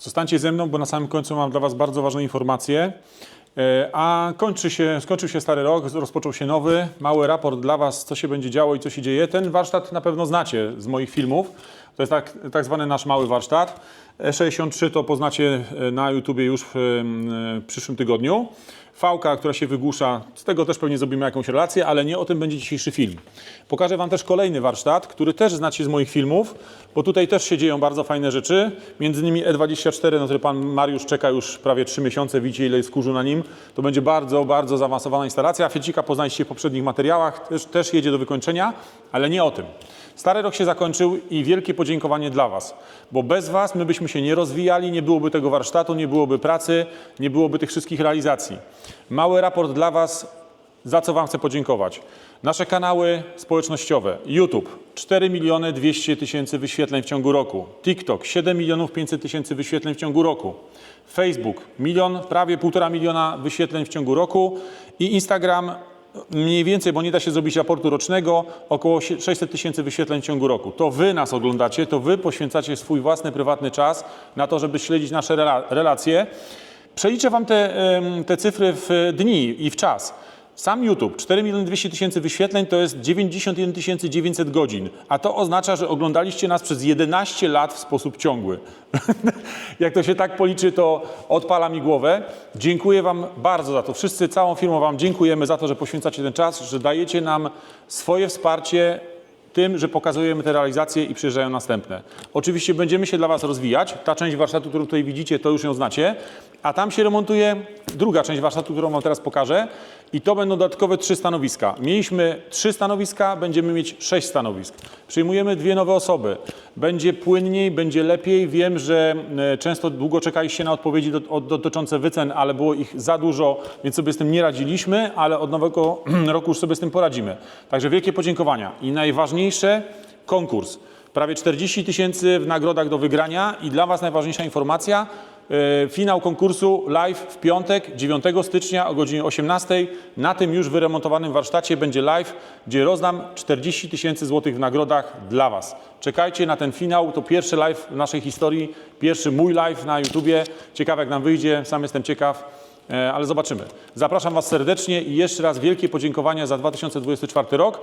Zostańcie ze mną, bo na samym końcu mam dla Was bardzo ważne informacje. E, A kończy się, skończył się stary rok, rozpoczął się nowy, mały raport dla Was, co się będzie działo i co się dzieje. Ten warsztat na pewno znacie z moich filmów. To jest tak, tak zwany nasz mały warsztat. E63 to poznacie e, na YouTubie już w e, przyszłym tygodniu. Fałka, która się wygłusza, z tego też pewnie zrobimy jakąś relację, ale nie o tym będzie dzisiejszy film. Pokażę Wam też kolejny warsztat, który też znacie z moich filmów, bo tutaj też się dzieją bardzo fajne rzeczy. Między innymi E24, na który Pan Mariusz czeka już prawie 3 miesiące, widzicie ile jest kurzu na nim. To będzie bardzo, bardzo zaawansowana instalacja. Fiecika poznaliście w poprzednich materiałach, też, też jedzie do wykończenia, ale nie o tym. Stary rok się zakończył i wielkie podziękowanie dla Was, bo bez Was my byśmy się nie rozwijali, nie byłoby tego warsztatu, nie byłoby pracy, nie byłoby tych wszystkich realizacji. Mały raport dla Was, za co Wam chcę podziękować. Nasze kanały społecznościowe, YouTube 4 miliony 200 tysięcy wyświetleń w ciągu roku, TikTok 7 milionów 500 tysięcy wyświetleń w ciągu roku, Facebook milion, prawie półtora miliona wyświetleń w ciągu roku i Instagram mniej więcej, bo nie da się zrobić raportu rocznego, około 600 tysięcy wyświetleń w ciągu roku. To wy nas oglądacie, to wy poświęcacie swój własny, prywatny czas na to, żeby śledzić nasze rela- relacje. Przeliczę wam te, te cyfry w dni i w czas. Sam YouTube, 4 miliony 200 tysięcy wyświetleń to jest 91 900 godzin, a to oznacza, że oglądaliście nas przez 11 lat w sposób ciągły. Jak to się tak policzy, to odpala mi głowę. Dziękuję Wam bardzo za to. Wszyscy, całą firmą Wam dziękujemy za to, że poświęcacie ten czas, że dajecie nam swoje wsparcie tym, że pokazujemy te realizacje i przyjeżdżają następne. Oczywiście będziemy się dla Was rozwijać. Ta część warsztatu, którą tutaj widzicie, to już ją znacie. A tam się remontuje druga część warsztatu, którą Wam teraz pokażę. I to będą dodatkowe trzy stanowiska. Mieliśmy trzy stanowiska, będziemy mieć sześć stanowisk. Przyjmujemy dwie nowe osoby. Będzie płynniej, będzie lepiej. Wiem, że e, często długo czekaliście na odpowiedzi do, od- dotyczące wycen, ale było ich za dużo, więc sobie z tym nie radziliśmy, ale od nowego roku już sobie z tym poradzimy. Także wielkie podziękowania. I najważniejsze, konkurs. Prawie 40 tysięcy w nagrodach do wygrania i dla Was najważniejsza informacja. e, Finał konkursu live w piątek, 9 stycznia o godzinie 18. Na tym już wyremontowanym warsztacie będzie live, gdzie rozdam 40 tysięcy złotych w nagrodach dla Was. Czekajcie na ten finał, to pierwszy live w naszej historii, pierwszy mój live na YouTubie. Ciekaw jak nam wyjdzie, sam jestem ciekaw. E, ale zobaczymy. Zapraszam Was serdecznie i jeszcze raz wielkie podziękowania za 2024 rok.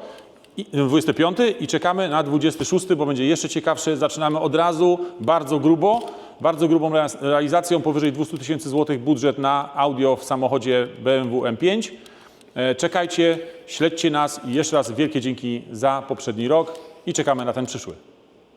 I, 25 i czekamy na 26, bo będzie jeszcze ciekawszy. Zaczynamy od razu bardzo grubo, bardzo grubą rea- realizacją, powyżej 200 tysięcy złotych budżet na audio w samochodzie BMW M5. E, Czekajcie, śledźcie nas i jeszcze raz wielkie dzięki za poprzedni rok i czekamy na ten przyszły.